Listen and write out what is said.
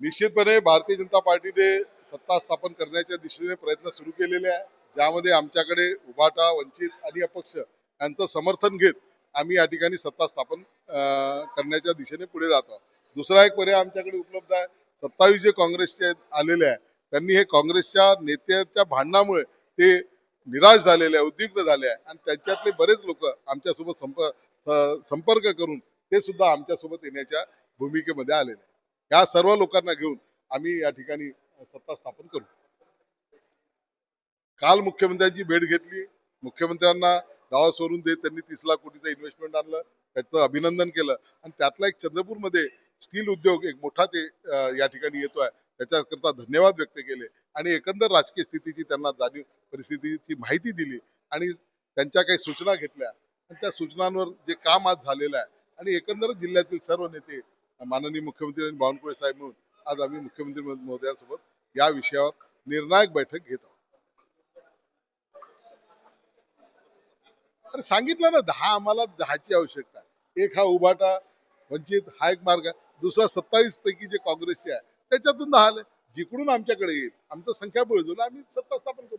निश्चितपणे भारतीय जनता पार्टीने सत्ता स्थापन करण्याच्या दिशेने प्रयत्न सुरू केलेले आहे. ज्यामध्ये आमच्याकडे उभाटा वंचित आणि अपक्ष यांचं समर्थन घेत आम्ही या ठिकाणी सत्ता स्थापन करण्याच्या दिशेने पुढे जातो दुसरा एक पर्याय आमच्याकडे उपलब्ध आहे. सत्तावीस जे काँग्रेसचे आलेले आहे त्यांनी हे काँग्रेसच्या नेत्याच्या भांडणामुळे ते निराश झालेले आहे उद्विग्न झाले आहे. आणि त्यांच्यातले बरेच लोक आमच्यासोबत संप स- संपर्क करून ते सुद्धा आमच्यासोबत येण्याच्या भूमिकेमध्ये आलेले आहे या सर्व लोकांना घेऊन आम्ही या ठिकाणी सत्ता स्थापन करू. काल मुख्यमंत्र्यांची भेट घेतली. मुख्यमंत्र्यांना गावा सोडून देत त्यांनी तीस लाख कोटीचं इन्व्हेस्टमेंट आणलं. त्याचं अभिनंदन केलं. आणि त्यातला एक चंद्रपूरमध्ये स्टील उद्योग एक मोठा ते या ठिकाणी येतोय. त्याच्याकरता धन्यवाद व्यक्त केले. आणि एकंदर राजकीय स्थितीची त्यांना जाणीव परिस्थितीची माहिती दिली. आणि त्यांच्या काही सूचना घेतल्या. आणि त्या सूचनांवर जे काम आज झालेलं आहे. आणि एकंदर जिल्ह्यातील सर्व नेते माननीय मुख्यमंत्री आणि बावनकुळे साहेब म्हणून आज आम्ही मुख्यमंत्री महोदयांसोबत या विषयावर निर्णायक बैठक घेत आहोत. अरे सांगितलं ना दहा आम्हाला दहाची आवश्यकता एक हा उभाटा वंचित हा एक मार्ग आहे. दुसरा सत्तावीस पैकी जे काँग्रेसचे आहे त्याच्यातून दहा आले. जिकडून आमच्याकडे येईल आमचं संख्याबळ जुळून आम्ही सत्ता स्थापन करू.